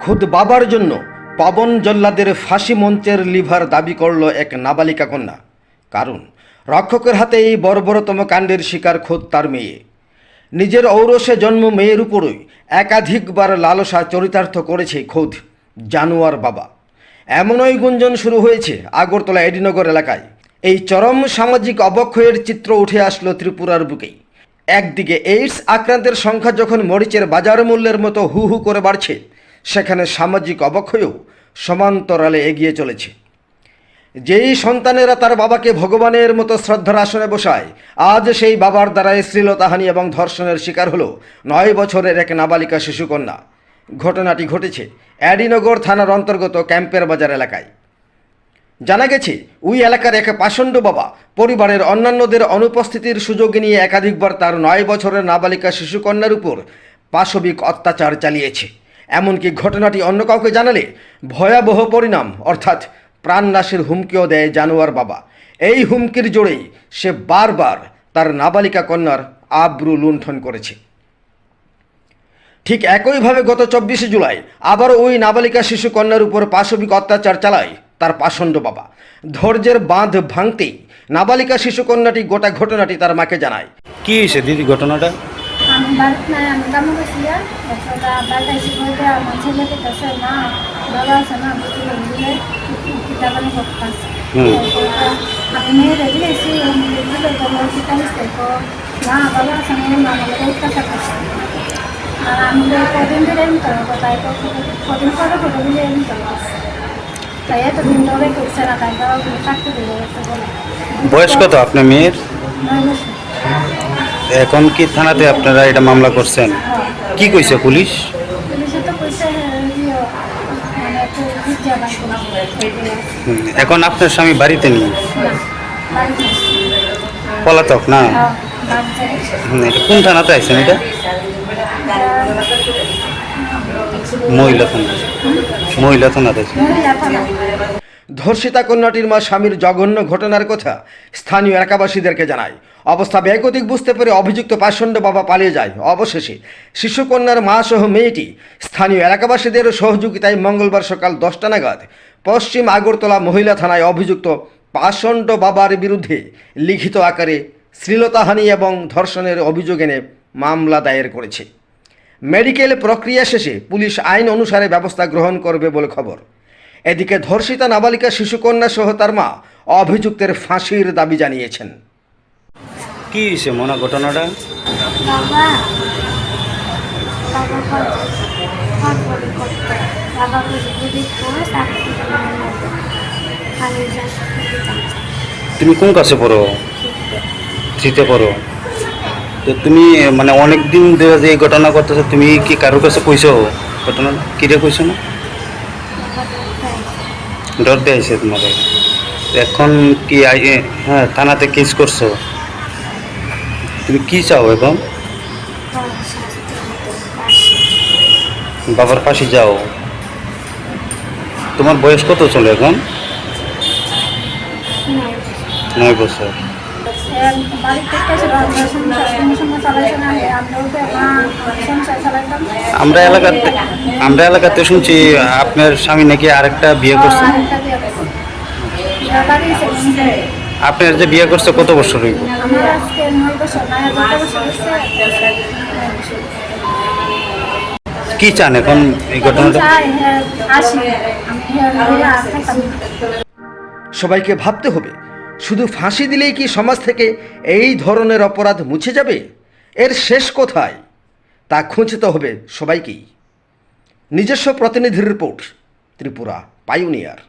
খুদ বাবার জন্য পাবন জল্লাদের ফাঁসি মঞ্চের লিভার দাবি করল এক নাবালিকা কন্যা। কারণ, রক্ষকের হাতে এই বর্বরতম কাণ্ডের শিকার খোদ তার মেয়ে। নিজের ঔরসে জন্ম মেয়ের উপরই একাধিকবার লালসা চরিতার্থ করেছে খোদ, জানুয়ার বাবা। এমনই গুঞ্জন শুরু হয়েছে আগরতলা এডিনগর এলাকায়। এই চরম সামাজিক অবক্ষয়ের চিত্র উঠে আসলো ত্রিপুরার বুকেই একদিকে এইডস আক্রান্তের সংখ্যা যখন মরিচের বাজার মূল্যের মতো হু হু করে বাড়ছে সেখানে সামাজিক অবক্ষয়ও সমান্তরালে এগিয়ে চলেছে। যেই সন্তানেরা তার বাবাকে ভগবানের মতো শ্রদ্ধার আসনে বসায়, আজ সেই বাবার দ্বারাই শ্লীলতাহানি এবং ধর্ষণের শিকার হলো নয় বছরের এক নাবালিকা শিশুকন্যা। ঘটনাটি ঘটেছে অ্যাডিনগর থানার অন্তর্গত ক্যাম্পের বাজার এলাকায়। জানা গেছে, ওই এলাকার এক পাষণ্ড বাবা পরিবারের অন্যান্যদের অনুপস্থিতির সুযোগ নিয়ে একাধিকবার তার নয় বছরের নাবালিকা শিশুকন্যার উপর পাশবিক অত্যাচার চালিয়েছে। এমনকি ঘটনাটি অন্য কাউকে জানালে ভয়াবহ পরিণাম, অর্থাৎ প্রাণনাশের হুমকিও দেয় জানোয়ার বাবা। এই হুমকির জোরেই সে বারবার তার নাবালিকা কন্যার আব্রু লুণ্ঠন করেছে। ঠিক একইভাবে গত চব্বিশে জুলাই আবার ওই নাবালিকা শিশু কন্যার উপর পাশবিক অত্যাচার চালায় তার পাষণ্ড বাবা। ধৈর্যের বাঁধ ভাঙতেই নাবালিকা শিশু কন্যাটি গোটা ঘটনাটি তার মাকে জানায়। কি হয়েছে দিদি ঘটনাটা? মিশতে তো কদিন ধরে করব তাই কদিন পরে করব তাই। ধরে করছে না তাই থাকতে দিলে বয়স কত? আপনার মেয়ের নয় বছর এখন কি থানাতে আপনারা এটা মামলা করছেন? কি কইছে পুলিশ? এখন আপনার স্বামী বাড়িতে নেই? পলাতক না? কোন থানাতে আছেন এটা? মহিলা থানা মহিলা থানাতে ধর্ষিতা কন্যাটির মা স্বামীর জঘন্য ঘটনার কথা স্থানীয় এলাকাবাসীদেরকে জানায়। অবস্থা ব্যাগতিক বুঝতে পেরে অভিযুক্ত পাষণ্ড বাবা পালিয়ে যায়। অবশেষে শিশুকন্যার মা সহ মেয়েটি স্থানীয় এলাকাবাসীদের সহযোগিতায় মঙ্গলবার সকাল দশটা নাগাদ পশ্চিম আগরতলা মহিলা থানায় অভিযুক্ত পাষণ্ড বাবার বিরুদ্ধে লিখিত আকারে শ্লীলতাহানি এবং ধর্ষণের অভিযোগ এনে মামলা দায়ের করেছে। মেডিকেল প্রক্রিয়া শেষে পুলিশ আইন অনুসারে ব্যবস্থা গ্রহণ করবে বলে খবর। এদিকে ধর্ষিতা নাবালিকা শিশুকন্যা সহ তার মা অভিযুক্তের ফাঁসির দাবি জানিয়েছেন। কি হয়েছে মনে ঘটনাটা? তুমি কোন কাছে পড়ো? থ্রিতে। পড়ো। তো তুমি মানে অনেক দিন ধরে যে এই ঘটনা করতেছো তুমি কি কারোর কাছে কইছো ঘটনা? কিরে কইছো না? ডর দিয়েছে তোমাকে। এখন কি হ্যাঁ থানাতে কেস করছ? তুমি কি চাও এখন? বাবার পাশে যাও। তোমার বয়স কত চলে এখন? নয় বছর। আমরা এলাকাতে আমরা এলাকাতে শুনছি, আপনার স্বামী নাকি আরেকটা বিয়ে করছে? আপনার যে বিয়ে করছে কত বছর হইব। কি চান এখন এই ঘটনাটা? হ্যাঁ, হ্যাঁ, থাকতাম সবাইকে ভাবতে হবে শুধু ফাঁসি দিলেই কি সমাজ থেকে এই ধরনের অপরাধ মুছে যাবে? এর শেষ কোথায়? তা খুঁজতে হবে সবাইকেই। নিজস্ব প্রতিনিধির রিপোর্ট ত্রিপুরা পাইওনিয়ার।